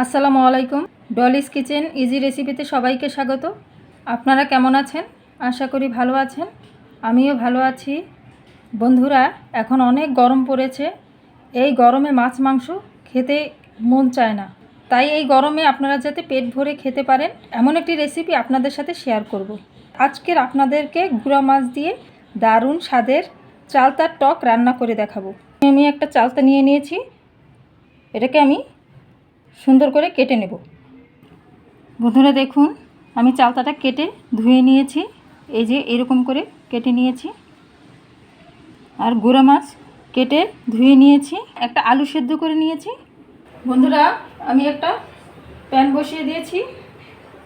আসসালামু আলাইকুম। Dolly's kitchen easy রেসিপিতে সবাইকে স্বাগত। আপনারা কেমন আছেন? আশা করি ভালো আছেন। আমিও ভালো আছি। বন্ধুরা, এখন অনেক গরম পড়েছে। এই গরমে মাছ মাংস খেতে মন চায় না। তাই এই গরমে আপনারা যাতে পেট ভরে খেতে পারেন, এমন একটি রেসিপি আপনাদের সাথে শেয়ার করব। আজকের আপনাদেরকে গুঁড়া মাছ দিয়ে দারুণ স্বাদের চালতার টক রান্না করে দেখাবো। আমি একটা চালতা নিয়ে নিয়েছি। এটাকে আমি সুন্দর করে কেটে নেব। বন্ধুরা দেখুন, আমি চালতাটা কেটে ধুয়ে নিয়েছি। এই যে এরকম করে কেটে নিয়েছি। আর গুঁড়া মাছ কেটে ধুয়ে নিয়েছি। একটা আলু সেদ্ধ করে নিয়েছি। বন্ধুরা, আমি একটা প্যান বসিয়ে দিয়েছি।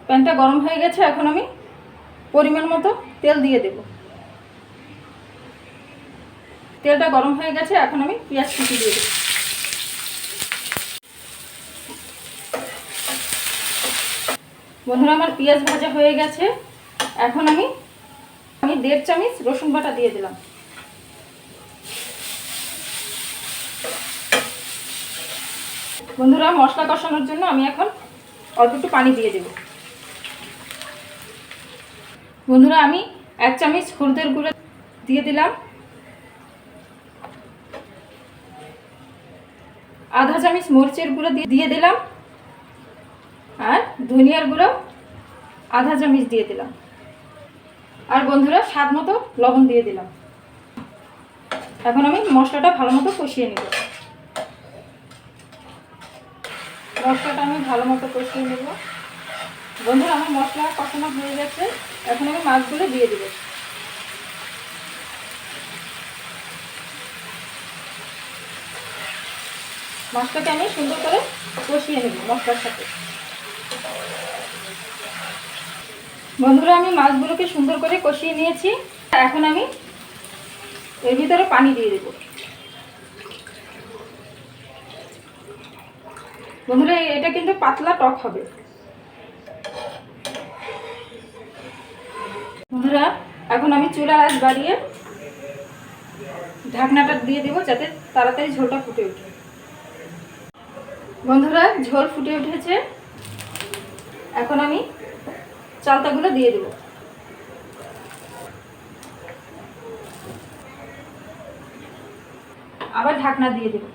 প্যানটা গরম হয়ে গেছে, এখন আমি পরিমাণ মতো তেল দিয়ে দেব। তেলটা গরম হয়ে গেছে, এখন আমি পেঁয়াজ কুচি দিয়ে দেবো। বন্ধুরা, আমার পেঁয়াজ ভাজা হয়ে গেছে। এখন আমি আমি দেড় চামচ রসুন বাটা দিয়ে দিলাম। বন্ধুরা, মশলা কষানোর জন্য আমি এখন অল্প একটু পানি দিয়ে দেব। বন্ধুরা, আমি এক চামচ হলুদের গুঁড়ো দিয়ে দিলাম। আধা চামচ মরিচের গুঁড়ো দিয়ে দিলাম। আর ধনিয়ার গুঁড়ো আধা চামচ দিয়ে দিলাম। আর বন্ধুরা, স্বাদ মতো লবণ দিয়ে দিলাম। এখন আমি মশলাটা ভালো মতো কষিয়ে নেব। মশলাটা আমি ভালো মতো কষিয়ে নেব। বন্ধুরা, আমার মশলা কষানো হয়ে গেছে। এখন আমি মাছগুলো দিয়ে দেবো। মাছটাকে আমি সুন্দর করে কষিয়ে নেব মশলার সাথে। বন্ধুরা, আমি মাছগুলোকে সুন্দর করে কষিয়ে নিয়েছি। এখন আমি এর ভিতরে পানি দিয়ে দেব। বন্ধুরা, এটা কিন্তু পাতলা টক হবে। বন্ধুরা, এখন আমি চুলা আঁচ বাড়িয়ে ঢাকনাটা দিয়ে দেবো যাতে তাড়াতাড়ি ঝোলটা ফুটে ওঠে। বন্ধুরা, ঝোল ফুটে উঠেছে। এখন আমি চালতাগুলো দিয়ে দেবো। আবার ঢাকনা দিয়ে দেব।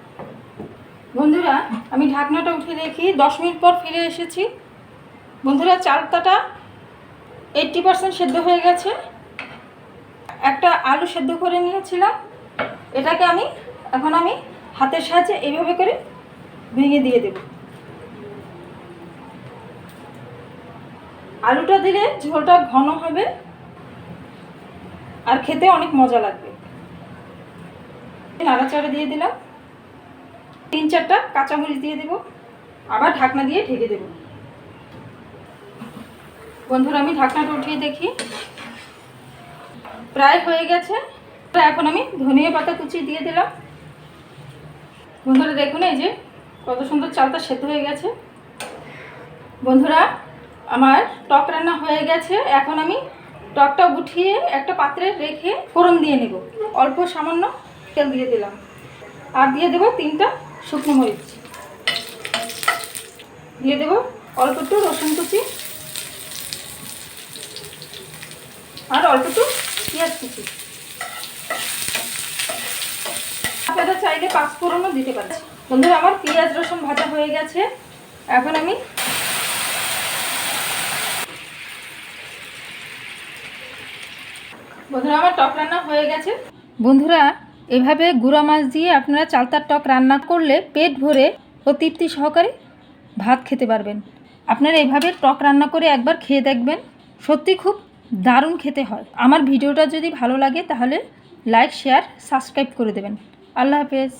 বন্ধুরা, আমি ঢাকনাটা উঠে রেখে দশ মিনিট পর ফিরে এসেছি। বন্ধুরা, চালতাটা এইটটি পার্সেন্ট সেদ্ধ হয়ে গেছে। একটা আলু সেদ্ধ করে নিয়েছিলাম। এটাকে আমি, এখন আমি হাতের সাহায্যে এইভাবে করে ভেঙে দিয়ে দেব। আলুটা দিলে ঝোলটা ঘন হবে আর খেতে অনেক মজা লাগবে। নাড়াচাড়া দিয়ে দিলাম। তিন চারটা কাঁচামরিচ দিয়ে দেব, আবার ঢাকনা দিয়ে ঢেকে দেব। বন্ধুরা, আমি ঢাকনাটা উঠিয়ে দেখি। প্রায় হয়ে গেছে। এখন আমি ধনিয়া পাতা কুচি দিয়ে দিলাম। বন্ধুরা, দেখুন এই যে কত সুন্দর চালটা সেদ্ধ হয়ে গেছে। বন্ধুরা আমার টক রান্না হয়ে গেছে, এখন আমি টকটা উঠিয়ে একটা পাত্রে রেখে ফোড়ন দিয়ে নেব। অল্প সামান্য তেল দিয়ে দিলাম। আর দিয়ে দেব তিনটা শুকনো মরিচ। দিয়ে দেব অল্প একটু রসুন কুচি। আর অল্প একটু পেঁয়াজ কুচি। আপনারা চাইলে পাঁচফোড়নও দিতে পারেন। বন্ধুরা, আমার পেঁয়াজ রসুন ভাজা হয়ে গেছে। এখন আমি বন্ধুরা, আমার টক রান্না হয়ে গেছে। বন্ধুরা, এভাবে গুঁড়া মাছ দিয়ে আপনারা চালতার টক রান্না করলে পেট ভরে ও তৃপ্তি সহকারে ভাত খেতে পারবেন। আপনারা এভাবে টক রান্না করে একবার খেয়ে দেখবেন, সত্যি খুব দারুণ খেতে হয়। আমার ভিডিওটা যদি ভালো লাগে তাহলে লাইক, শেয়ার, সাবস্ক্রাইব করে দেবেন। আল্লাহ হাফেজ।